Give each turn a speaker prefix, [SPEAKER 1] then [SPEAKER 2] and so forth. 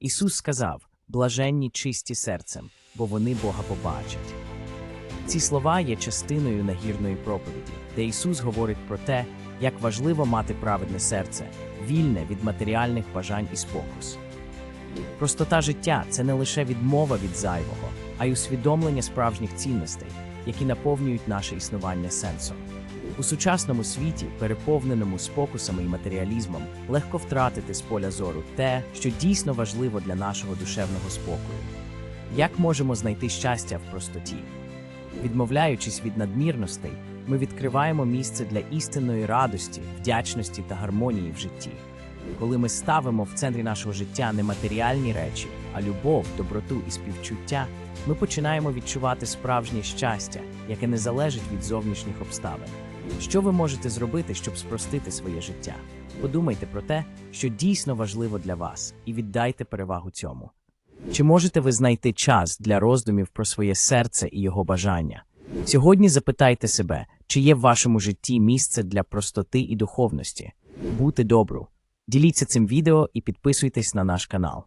[SPEAKER 1] Ісус сказав: блаженні чисті серцем, бо вони Бога побачать. Ці слова є частиною нагірної проповіді, де Ісус говорить про те, як важливо мати праведне серце, вільне від матеріальних бажань і спокус. Простота життя це не лише відмова від зайвого, а й усвідомлення справжніх цінностей, які наповнюють наше існування сенсом. У сучасному світі, переповненому спокусами і матеріалізмом, легко втратити з поля зору те, що дійсно важливо для нашого душевного спокою. Як можемо знайти щастя в простоті? Відмовляючись від надмірностей, ми відкриваємо місце для істинної радості, вдячності та гармонії в житті. Коли ми ставимо в центрі нашого життя не матеріальні речі, а любов, доброту і співчуття, ми починаємо відчувати справжнє щастя, яке не залежить від зовнішніх обставин. Що ви можете зробити, щоб спростити своє життя? Подумайте про те, що дійсно важливо для вас, і віддайте перевагу цьому. Чи можете ви знайти час для роздумів про своє серце і його бажання? Сьогодні запитайте себе, чи є в вашому житті місце для простоти і духовності. Бути добру. Діліться цим відео і підписуйтесь на наш канал.